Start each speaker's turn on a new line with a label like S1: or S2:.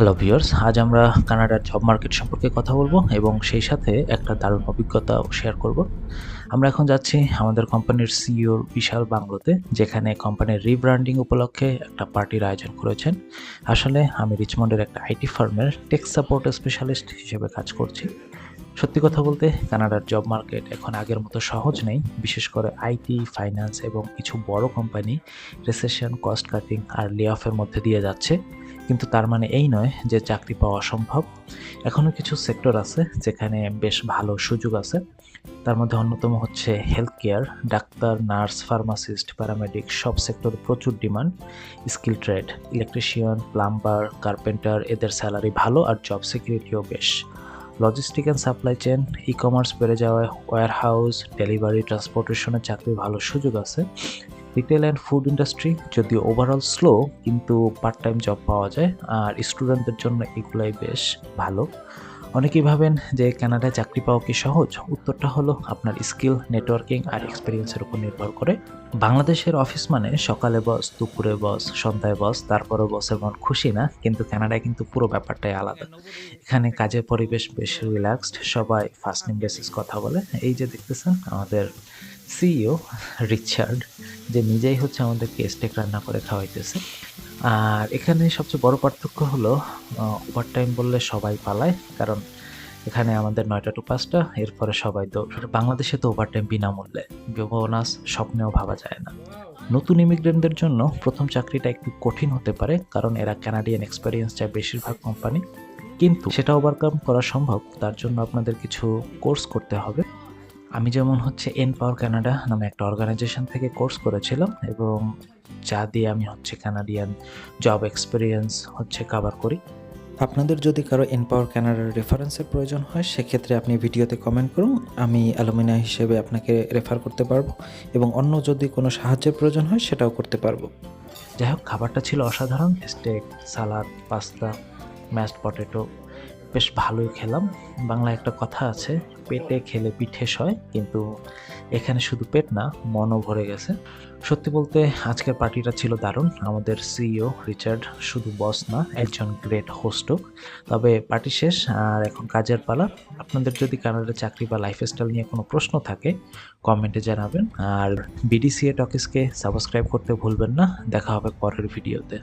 S1: Hello viewers আজ আমরা কানাডার জব মার্কেট সম্পর্কে কথা বলব এবং সেই সাথে একটা দারুণ অভিজ্ঞতাও শেয়ার করব। আমরা এখন যাচ্ছি আমাদের কোম্পানির সিইওর বিশাল বাংলোতে, যেখানে কোম্পানির রিব্র্যান্ডিং উপলক্ষে একটা পার্টির আয়োজন করেছেন। আসলে আমি রিচমন্ডের একটা আইটি ফার্মের টেক সাপোর্ট স্পেশালিস্ট হিসেবে কাজ করছি। সত্যি কথা বলতে, কানাডার জব মার্কেট এখন আগের মতো সহজ নেই, বিশেষ করে আইটি ফাইন্যান্স এবং কিছু বড় কোম্পানি রিসেশন কস্ট কাটিং আর লে অফের মধ্যে দিয়ে যাচ্ছে। কিন্তু তার মানে এই নয় যে চাকরি পাওয়া অসম্ভব। এখনও কিছু সেক্টর আছে যেখানে বেশ ভালো সুযোগ আছে। তার মধ্যে অন্যতম হচ্ছে health care doctor, nurse pharmacist paramedic সব সেক্টরে প্রচুর demand. Skill trade electrician plumber carpenter এদের স্যালারি ভালো আর জব সিকিউরিটিও বেশ। Logistic and supply chain e commerce বেড়ে যাওয়ায় ওয়্যার হাউস ডেলিভারি ট্রান্সপোর্টেশনের চাকরির ভালো সুযোগ আছে। রিটেল অ্যান্ড ফুড ইন্ডাস্ট্রি যদিও ওভারঅল স্লো কিন্তু পার্ট টাইম জব পাওয়া যায়, আর স্টুডেন্টদের জন্য এগুলাই বেশ ভালো। অনেকেই ভাবেন যে কানাডায় চাকরি পাওয়া কি সহজ? উত্তরটা হলো আপনার স্কিল নেটওয়ার্কিং আর এক্সপিরিয়েন্সের উপর নির্ভর করে। বাংলাদেশের অফিস মানে সকালে বস দুপুরে বস সন্ধ্যায় বস তারপরও বসের মন খুশি না, কিন্তু কানাডায় কিন্তু পুরো ব্যাপারটাই আলাদা। এখানে কাজের পরিবেশ বেশ রিল্যাক্সড সবাই ফার্স্ট নেম বেসিস কথা বলে। এই যে দেখতেছেন আমাদের সিইও রিচার্ড যে নিজেই হচ্ছে আমাদেরকে স্টেক রান্না করে খাওয়াইতেছে। আর এখানে সবচেয়ে বড় পার্থক্য হলো ওভার টাইম বললে সবাই পালায়, কারণ এখানে আমাদের নয়টা টু পাঁচটা, এরপরে সবাই তো, বাংলাদেশে তো ওভার টাইম বিনামূল্যে। বোনাস স্বপ্নেও ভাবা যায় না। নতুন ইমিগ্রেন্টদের জন্য প্রথম চাকরিটা একটু কঠিন হতে পারে, কারণ এরা কানাডিয়ান এক্সপিরিয়েন্স চায় বেশিরভাগ কোম্পানি কিন্তু সেটা ওভারকাম করা সম্ভব, তার জন্য আপনাদের কিছু কোর্স করতে হবে। আমি যেমন হচ্ছে এন পাওয়ার কানাডা নামে একটা অর্গানাইজেশন থেকে কোর্স করেছিলাম এবং যা দিয়ে আমি হচ্ছে কানাডিয়ান জব এক্সপিরিয়েন্স হচ্ছে কাভার করি। আপনাদের যদি কারও এনপাওয়ার ক্যানাডার রেফারেন্সের প্রয়োজন হয় সেক্ষেত্রে আপনি ভিডিওতে কমেন্ট করুন আমি অ্যালুমিনিয়া হিসেবে আপনাকে রেফার করতে পারব এবং অন্য যদি কোনো সাহায্যের প্রয়োজন হয় সেটাও করতে পারব। যাই হোক খাবারটা ছিল অসাধারণ steak salad pasta mashed potato বেশ ভালোই খেলাম। বাংলায় একটা কথা আছে, পেটে খেলে পিঠে সয়, কিন্তু এখানে শুধু পেট না, মনও ভরে গেছে। সত্যি বলতে আজকের পার্টিটা ছিল দারুণ। আমাদের সিইও রিচার্ড শুধু বস না, একজন গ্রেট হোস্টও। তবে পার্টি শেষ, আর এখন কাজের পালা। আপনাদের যদি কানাডার চাকরি বা লাইফস্টাইল নিয়ে কোনো প্রশ্ন থাকে কমেন্টে জানাবেন। আর বিডিসিএ টকিসকে সাবস্ক্রাইব করতে ভুলবেন না। দেখা হবে পরের ভিডিওতে